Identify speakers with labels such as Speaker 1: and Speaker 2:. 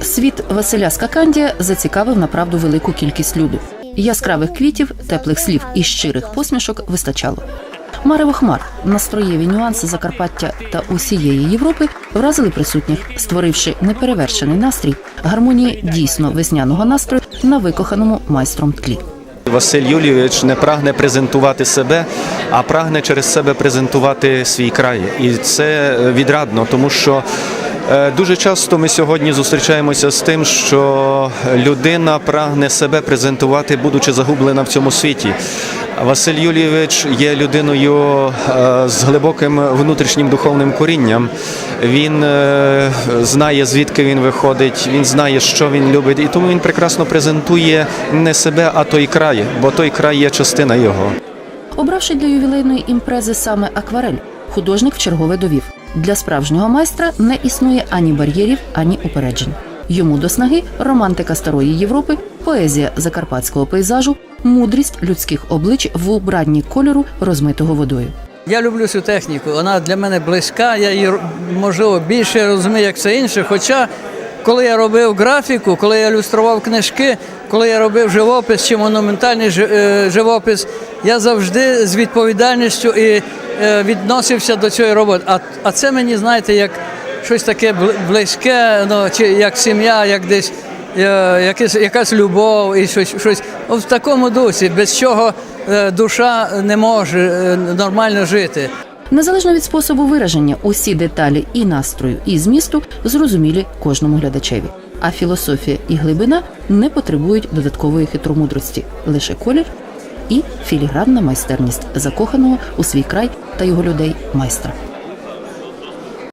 Speaker 1: Світ Василя Скакандія зацікавив направду велику кількість люду. Яскравих квітів, теплих слів і щирих посмішок вистачало. Марево хмар, настроєві нюанси Закарпаття та усієї Європи вразили присутніх, створивши неперевершений настрій гармонії дійсно весняного настрою на викоханому майстром тлі.
Speaker 2: Василь Юлійович не прагне презентувати себе, а прагне через себе презентувати свій край. І це відрадно, тому що дуже часто ми сьогодні зустрічаємося з тим, що людина прагне себе презентувати, будучи загублена в цьому світі. Василь Юлійович є людиною е, з глибоким внутрішнім духовним корінням. Він е, знає, звідки він виходить, він знає, що він любить, і тому він прекрасно презентує не себе, а той край, бо той край є частина його.
Speaker 1: Обравши для ювілейної імпрези саме акварель, художник вчергове довів: для справжнього майстра не існує ані бар'єрів, ані упереджень. Йому до снаги романтика старої Європи, поезія закарпатського пейзажу, мудрість людських облич в убранні кольору, розмитого водою.
Speaker 3: Я люблю цю техніку. Вона для мене близька. Я її можливо більше розумію, як все інше. Хоча, коли я робив графіку, коли я ілюстрував книжки, коли я робив живопис чи монументальний е, живопис, я завжди з відповідальністю і відносився до цієї роботи. А, а це мені, знаєте, як щось таке бли- близьке, ну, чи як сім'я, як десь. е, Якась, якась любов і щось, щось в такому дусі, без чого е, душа не може е, нормально жити.
Speaker 1: Незалежно від способу вираження, усі деталі і настрою, і змісту зрозумілі кожному глядачеві. А філософія і глибина не потребують додаткової хитромудрості, лише колір і філігранна майстерність закоханого у свій край та його людей майстра.